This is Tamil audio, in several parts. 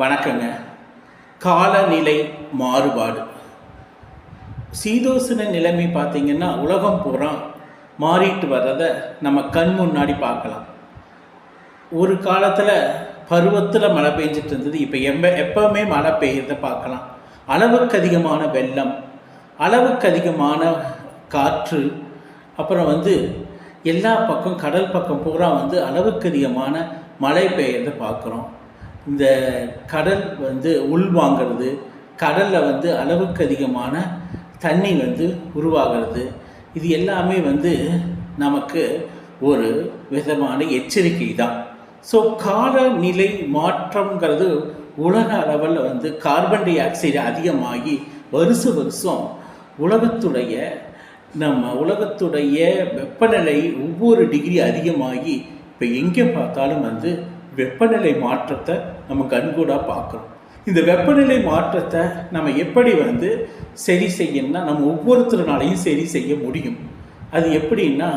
வணக்கங்க. காலநிலை மாறுபாடு. சீதோசன நிலைமை பார்த்தீங்கன்னா உலகம் பூரா மாறிட்டு வர்றதை நம்ம கண் முன்னாடி பார்க்கலாம். ஒரு காலத்தில் பருவத்தில் மழை பெஞ்சிட்டு இருந்தது இப்போ எம்ப எப்பவுமே மழை பெய்யறத பார்க்கலாம். அளவுக்கு அதிகமான வெள்ளம் அளவுக்கு அதிகமான காற்று அப்புறம் வந்து எல்லா பக்கம் கடல் பக்கம் பூரா வந்து அளவுக்கு அதிகமான மழை பெய்யறத பார்க்குறோம். இந்த கடல் வந்து உள்வாங்கிறது கடலில் வந்து அளவுக்கு அதிகமான தண்ணி வந்து உருவாகிறது. இது எல்லாமே வந்து நமக்கு ஒரு விதமான எச்சரிக்கை தான். ஸோ காலநிலை மாற்றங்கிறது உலக அளவில் வந்து கார்பன் டை ஆக்சைடு அதிகமாகி வருஷ வருஷம் உலகத்துடைய நம்ம உலகத்துடைய வெப்பநிலை ஒவ்வொரு டிகிரி அதிகமாகி இப்போ எங்கே பார்த்தாலும் வந்து வெப்பநிலை மாற்றத்தை நம்ம கண்கூடாக பார்க்குறோம் இந்த வெப்பநிலை மாற்றத்தை நம்ம எப்படி வந்து சரி செய்யணும்னா நம்ம ஒவ்வொருத்தருனாலையும் சரி செய்ய முடியும். அது எப்படின்னா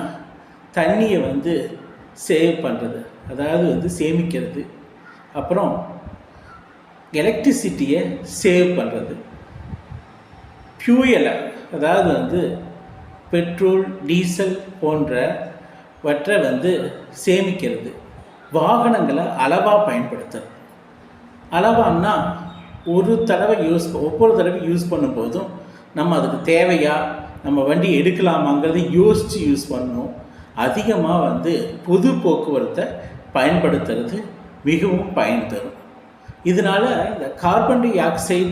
தண்ணியை வந்து சேவ் பண்ணுறது அதாவது வந்து சேமிக்கிறது. அப்புறம் எலக்ட்ரிசிட்டியை சேவ் பண்ணுறது ஃபியூயலை அதாவது வந்து பெட்ரோல் டீசல் போன்றவற்றை வந்து சேமிக்கிறது. வாகனங்களை அளவாக பயன்படுத்துறது அளவான்னா ஒரு தடவை யூஸ் ஒவ்வொரு தடவை யூஸ் பண்ணும்போதும் நம்ம அதுக்கு தேவையா நம்ம வண்டி எடுக்கலாமாங்கிறத யோசித்து யூஸ் பண்ணணும். அதிகமாக வந்து பொது போக்குவரத்தை பயன்படுத்துறது மிகவும் பயன் தரும். இதனால் இந்த கார்பன் டை ஆக்சைடு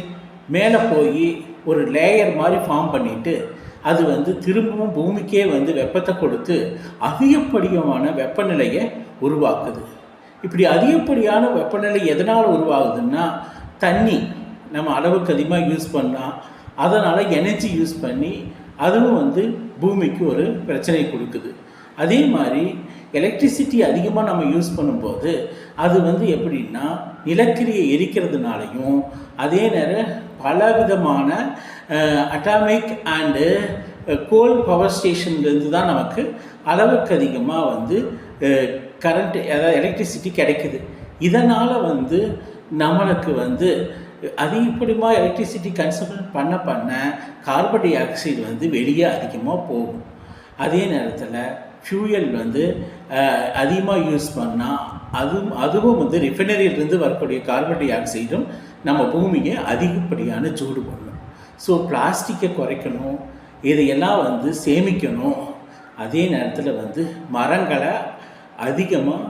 மேலே போய் ஒரு லேயர் மாதிரி ஃபார்ம் பண்ணிவிட்டு அது வந்து திரும்பவும் பூமிக்கே வந்து வெப்பத்தை கொடுத்து அதிகப்படியான வெப்பநிலையை உருவாக்குது. இப்படி அதிகப்படியான வெப்பநிலை எதனால் உருவாகுதுன்னா தண்ணி நம்ம அளவுக்கு அதிகமாக யூஸ் பண்ணால் அதனால் எனர்ஜி யூஸ் பண்ணி அதுவும் வந்து பூமிக்கு ஒரு பிரச்சனை கொடுக்குது. அதே மாதிரி எலக்ட்ரிசிட்டி அதிகமாக நம்ம யூஸ் பண்ணும்போது அது வந்து எப்படின்னா நிலக்கரியை எரிக்கிறதுனாலையும் அதே நேரம் பலவிதமான அட்டாமிக் அண்டு கோல் பவர் ஸ்டேஷன்லேருந்து தான் நமக்கு அளவுக்கு அதிகமாக வந்து கரண்ட் அதாவது எலக்ட்ரிசிட்டி கிடைக்குது. இதனால் வந்து நம்மளுக்கு வந்து அதிகப்படியமாக எலக்ட்ரிசிட்டி கன்சம்ஷன் பண்ண பண்ண கார்பன் டை ஆக்சைடு வந்து வெளியே அதிகமாக போகும். அதே நேரத்தில் ஃபியூயல் வந்து அதிகமாக யூஸ் பண்ணால் அதுவும் அதுவும் வந்து ரிஃபைனரியிலிருந்து வரக்கூடிய கார்பன் டை ஆக்சைடும் நம்ம பூமியை அதிகப்படியான சூடு பண்ணும். ஸோ பிளாஸ்டிக்கை குறைக்கணும் இதையெல்லாம் வந்து சேமிக்கணும். அதே நேரத்தில் வந்து மரங்களை அதிகமாக